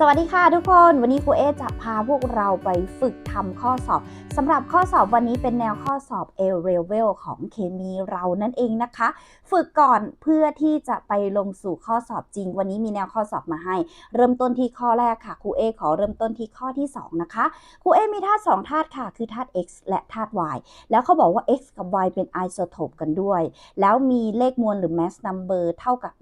สวัสดีค่ะทุกคน วันนี้ครูเอจะพาพวกเราไปฝึกทำข้อสอบสำหรับข้อสอบวันนี้เป็นแนวข้อสอบ A level ของเคมีเรานั่นเองนะคะ ฝึกก่อนเพื่อที่จะไปลงสู่ข้อสอบจริง วันนี้มีแนวข้อสอบมาให้ เริ่มต้นที่ข้อแรกค่ะครูเอขอเริ่มต้นที่ข้อที่ 2 นะคะครูเอมีธาตุ2ธาตุค่ะ คือธาตุ x และธาตุ y แล้วเขาบอกว่า x กับ y เป็นไอโซโทปกันด้วย แล้วมีเลขมวลหรือ mass number เท่ากับ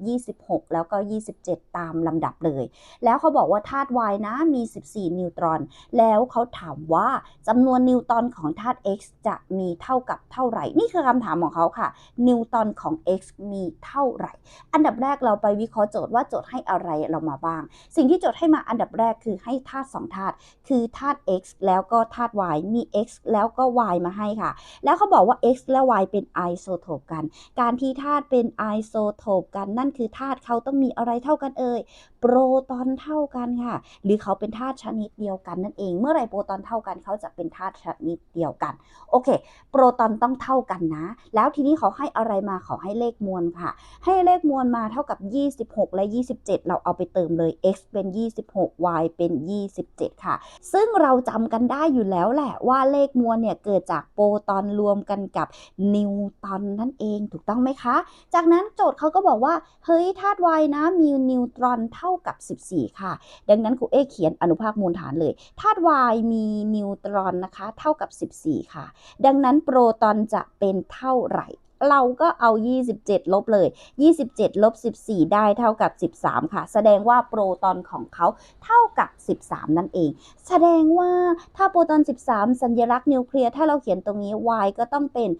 26 แล้วก็ 27 ตามลำดับเลย แล้วเขาบอกว่าธาตุ y นะมี 14 นิวตรอน แล้วเขาถามว่าจำนวนนิวตรอนของธาตุ x จะมีเท่ากับเท่าไหร่ นี่คือคำถามของเขาค่ะ นิวตรอนของ x มีเท่าไหร่ อันดับแรกเราไปวิเคราะห์โจทย์ว่าโจทย์ให้อะไรเรามาบ้าง สิ่งที่โจทย์ให้มาอันดับแรกคือให้ธาตุ2ธาตุคือธาตุ x แล้วก็ธาตุ y มี x แล้วก็ y มาให้ค่ะ แล้วเขาบอกว่า x และ y เป็นไอโซโทปกัน การที่ธาตุเป็นไอโซโทปกันนั่นคือธาตุเขาต้องมีอะไรเท่ากันเอ่ย โปรตอนเท่ากันค่ะ หรือเขาเป็นธาตุชนิดเดียวกันนั่นเอง เมื่อไรโปรตอนเท่ากันเขาจะเป็นธาตุชนิดเดียวกัน โอเค โปรตอนต้องเท่ากันนะ แล้วทีนี้เขาให้อะไรมาเขาให้เลขมวลค่ะ ให้เลขมวลมาเท่ากับ 26 และ 27 เราเอาไปเติมเลย x เป็น 26 y เป็น 27 ค่ะ ซึ่งเราจำกันได้อยู่แล้วแหละว่าเลขมวลเนี่ยเกิดจากโปรตอนรวมกันกับนิวตอนนั่นเองถูกต้องไหมคะ จากนั้นโจทย์เขาก็บอกว่า เฮ้ยธาตุ y นะมีนิวตรอนเท่ากับ 14 ค่ะดังนั้นครูเอเขียนอนุภาคมูลฐานเลยธาตุ y มีนิวตรอนนะคะ เท่ากับ 14 ค่ะ ดังนั้นโปรตอนจะเป็นเท่าไหร่ เราก็เอา 27 ลบเลย 27 ลบ 14 ได้เท่ากับ 13 ค่ะ แสดงว่าโปรตอนของเขาเท่ากับ 13 นั่นเอง แสดงว่าถ้าโปรตอน 13 สัญลักษณ์นิวเคลียร์ ถ้าเราเขียนตรงนี้ y ก็ต้องเป็น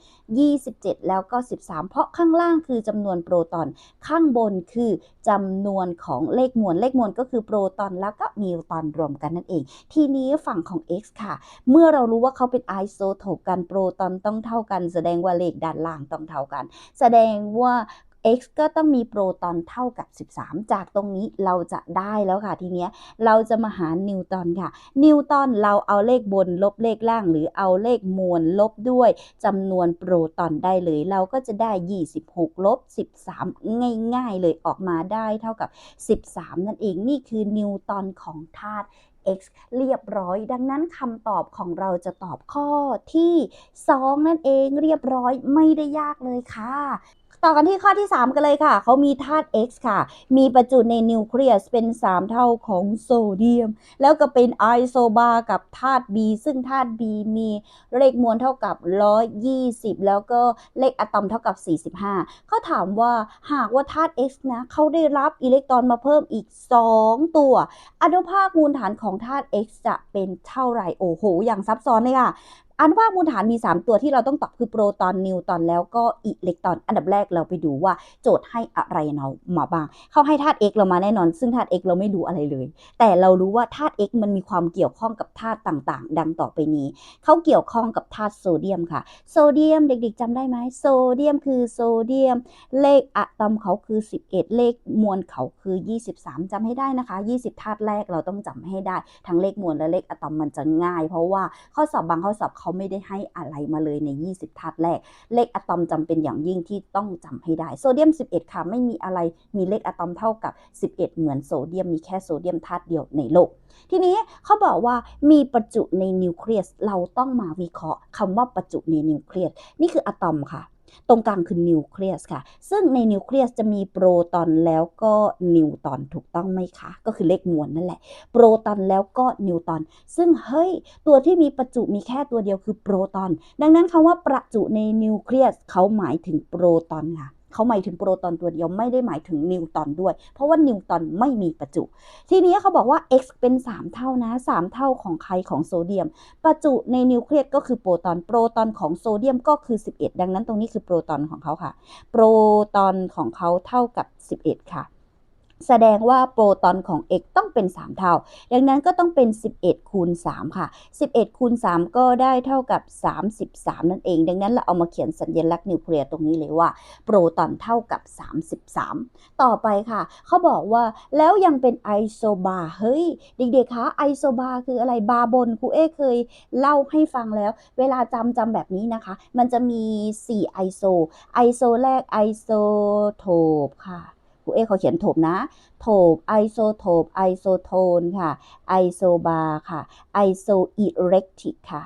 27 แล้วก็ 13 เพราะข้างล่างคือจำนวนโปรตอน ข้างบนคือจำนวนของเลขมวล เลขมวลก็คือโปรตอนแล้วก็นิวตอนรวมกันนั่นเอง ทีนี้ฝั่งของ x ค่ะ เมื่อเรารู้ว่าเขาเป็นไอโซโทปกัน โปรตอนต้องเท่ากัน แสดงว่าเลขด้านล่างต้องเท่ากัน แสดงว่า x ก็ต้องมีโปรตอนเท่ากับ 13 จากตรงนี้เราจะได้แล้วค่ะทีเนี้ยเราจะมาหานิวตันค่ะ นิวตันเราเอาเลขบนลบเลขล่าง หรือเอาเลขมวลลบด้วยจำนวนโปรตอนได้เลย เราก็จะได้ 26 ลบ 13 ง่ายๆเลยออกมาได้เท่ากับ 13 นั่นเองนี่คือนิวตันของธาตุ x เรียบร้อย ดังนั้นคำตอบของเราจะตอบข้อที่ 2 นั่นเองเรียบร้อยไม่ได้ยากเลยค่ะ ต่อกันที่ข้อที่ 3 กันเลยค่ะ เขามีธาตุ X ค่ะ มีประจุในนิวเคลียสเป็น 3 เท่าของโซเดียม แล้วก็เป็นไอโซบาร์กับธาตุ B ซึ่งธาตุ B มีเลขมวลเท่ากับ 120 แล้วก็เลขอะตอมเท่ากับ 45 เขาถามว่าหากว่าธาตุ X นะเขาได้รับอิเล็กตรอนมาเพิ่มอีก 2 ตัว อนุภาคมูลฐานของธาตุ X จะเป็นเท่าไหร่ โอ้โห อย่างซับซ้อนเลยค่ะ อันุภามูลฐานมี 3 ตัวที่เราต้องตอบคือโปรตอนนิวตอนแล้วก็อิเล็กตรอน อันดับแรกเราไปดูว่าโจทย์ให้อะไรเรามาบ้าง เขาให้ธาตุ x เรามาแน่นอน ซึ่งธาตุ x เราไม่รู้อะไรเลย แต่เรารู้ว่าธาตุ x มันมีความเกี่ยวข้องกับธาตุต่างๆ ดังต่อไปนี้ เขาเกี่ยวข้องกับธาตุโซเดียมค่ะ โซเดียมเด็กๆจำได้ไหมโซเดียมคือโซเดียม เลขอะตอมเขาคือ 11 เลขมวลเขาคือ 23จำให้ได้นะคะ 20ธาตุแรกเราต้องจำให้ได้ ทั้งเลขมวลและเลขอะตอมมันจะง่าย เพราะว่าข้อสอบบางข้อสอบเขาาไม่ได้ให้อะไรมาเลยใน 20ธาตุแรก เลขอะตอมจำเป็นอย่างยิ่งที่ต้องจำให้ได้ โซเดียม 11 ค่ะ ไม่มีอะไร มีเลขอะตอมเท่ากับ 11 เหมือนโซเดียม มีแค่โซเดียมธาตุเดียวในโลก ทีนี้เขาบอกว่ามีประจุในนิวเคลียส เราต้องมาวิเคราะห์คำว่าประจุในนิวเคลียส นี่คืออะตอมค่ะ ตรงกลางคือนิวเคลียสค่ะ ซึ่งในนิวเคลียสจะมีโปรตอนแล้วก็นิวตอนถูกต้องไหมคะ ก็คือเลขมวลนั่นแหละ โปรตอนแล้วก็นิวตอน ซึ่งเฮ้ย ตัวที่มีประจุมีแค่ตัวเดียวคือโปรตอน ดังนั้นคำว่าประจุในนิวเคลียสเขาหมายถึงโปรตอนค่ะ เขาหมายถึงโปรตอนตัวเดียวไม่ได้หมายถึงนิวตอนด้วย เพราะว่านิวตอนไม่มีประจุ ทีนี้เขาบอกว่า x เป็น 3 เท่านะ 3 เท่าของใครของโซเดียม ประจุในนิวเคลียสก็คือโปรตอนโปรตอนของโซเดียมก็คือ 11 ดังนั้นตรงนี้คือโปรตอนของเขาค่ะ โปรตอนของเขาเท่ากับ 11 ค่ะ แสดงว่าโปรตอนของ x ต้องเป็น 3 เท่า ดังนั้นก็ต้องเป็น 11 คูณ 3 ค่ะ 11 คูณ 3 ก็ได้เท่ากับ 33 นั่นเอง ดังนั้นเราเอามาเขียนสัญลักษณ์นิวเคลียร์ตรงนี้เลยว่า โปรตอนเท่ากับ 33 ต่อไปค่ะ เขาบอกว่าแล้วยังเป็นไอโซบาร์เฮ้ย เด็กๆคะไอโซบาร์คืออะไรบาร์บนครูเอเคยเล่าให้ฟังแล้ว เวลาจำจำแบบนี้นะคะ มันจะมี 4 ไอโซไอโซแรกไอโซโทปค่ะ ครูเอเขาเขียนโทบนะโทบไอโซโทบไอโซโทนค่ะไอโซบาร์ค่ะไอโซอิเล็กทริกค่ะ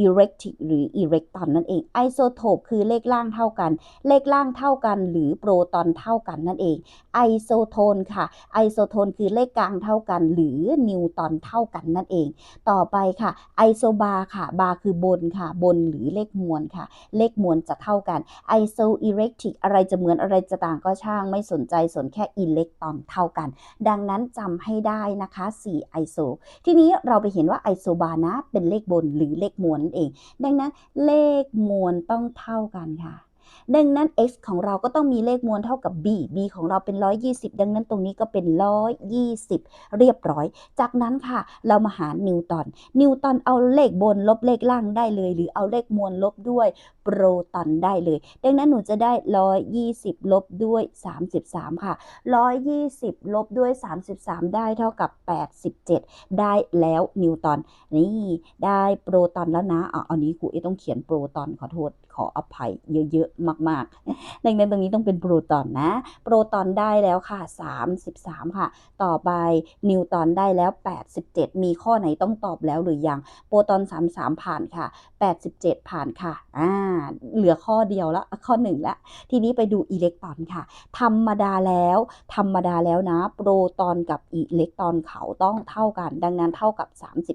อิเล็กทริกหรืออิเล็กตรอนนั่นเอง ไอโซโทปคือเลขล่างเท่ากัน เลขล่างเท่ากัน หรือโปรตอนเท่ากันนั่นเอง ไอโซโทนค่ะ ไอโซโทนคือเลขกลางเท่ากัน หรือนิวตอนเท่ากันนั่นเอง ต่อไปค่ะ ไอโซบาร์ค่ะ บาร์คือบนค่ะ บนหรือเลขมวลค่ะ เลขมวลจะเท่ากัน ไอโซอิเล็กทริกอะไรจะเหมือนอะไรจะต่างก็ช่างไม่สนใจสนแค่อิเล็กตรอนเท่ากัน ดังนั้นจำให้ได้นะคะ 4 ไอโซ ทีนี้เราไปเห็นว่าไอโซบาร์นะเป็นเลขบนหรือเลขมวลนั่นเอง ดังนั้นเลขมวลต้องเท่ากันค่ะ ดังนั้น x ของเราก็ต้องมีเลขมวลเท่ากับ b b ของเราเป็น 120 ดังนั้นตรงนี้ก็เป็น 120 เรียบร้อย จากนั้นค่ะ เรามาหานิวตัน นิวตันเอาเลขบนลบเลขล่างได้เลย หรือเอาเลขมวลลบด้วยโปรตอนได้เลย ดังนั้นหนูจะได้ 120 ลบด้วย 33 ค่ะ 120 ลบด้วย 33 ได้เท่ากับ 87 ได้แล้วนิวตัน นี่ได้โปรตอนแล้วนะอะอันนี้ครูเอต้องเขียนโปรตอนขอโทษ ขออภัยเยอะๆมากๆดังนั้นตรงนี้ต้องเป็นโปรตอนนะ โปรตอนได้แล้วค่ะ 33 ค่ะ ต่อไปนิวตอนได้แล้ว 87 มีข้อไหนต้องตอบแล้วหรือยัง โปรตอน 33 ผ่านค่ะ 87 ผ่านค่ะอ่าเหลือข้อเดียวละข้อหนึ่งละ ทีนี้ไปดูอิเล็กตรอนค่ะ ธรรมดาแล้ว ธรรมดาแล้วนะ โปรตอนกับอิเล็กตรอนเขาต้องเท่ากัน ดังนั้นเท่ากับ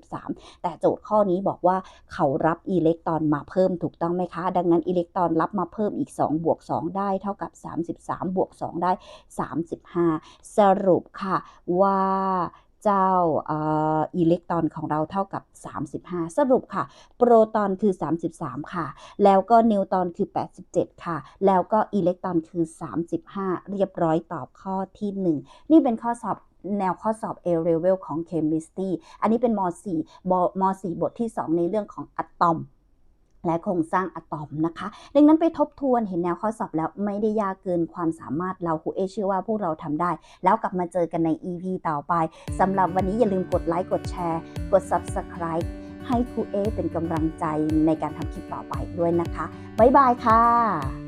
33 แต่โจทย์ข้อนี้บอกว่าเขารับอิเล็กตรอนมาเพิ่มถูกต้องไหมคะ ดังนั้นอิเล็กตรอนรับมาเพิ่มอีก2บวก2ได้เท่ากับ 33 บวก 2 ได้ 35 สรุปค่ะว่าเจ้าอิเล็กตรอนของเราเท่ากับ 35 สรุปค่ะ โปรตอนคือ 33 ค่ะ แล้วก็นิวตรอนคือ 87 ค่ะ แล้วก็อิเล็กตรอนคือ 35 เรียบร้อยตอบข้อที่ 1 นี่เป็นข้อสอบแนวข้อสอบ A level ของ Chemistry อันนี้เป็นม .4 ม .4 บทที่ 2 ในเรื่องของอะตอม และโครงสร้างอะตอมนะคะ ดังนั้นไปทบทวนเห็นแนวข้อสอบแล้วไม่ได้ยากเกินความสามารถเราครูเอเชื่อว่าพวกเราทำได้ แล้วกลับมาเจอกันใน EP ต่อไปสำหรับวันนี้อย่าลืมกดไลค์กดแชร์ กด Subscribe ให้ครูเอเป็นกำลังใจในการทำคลิปต่อไปด้วยนะคะ บ๊ายบายค่ะ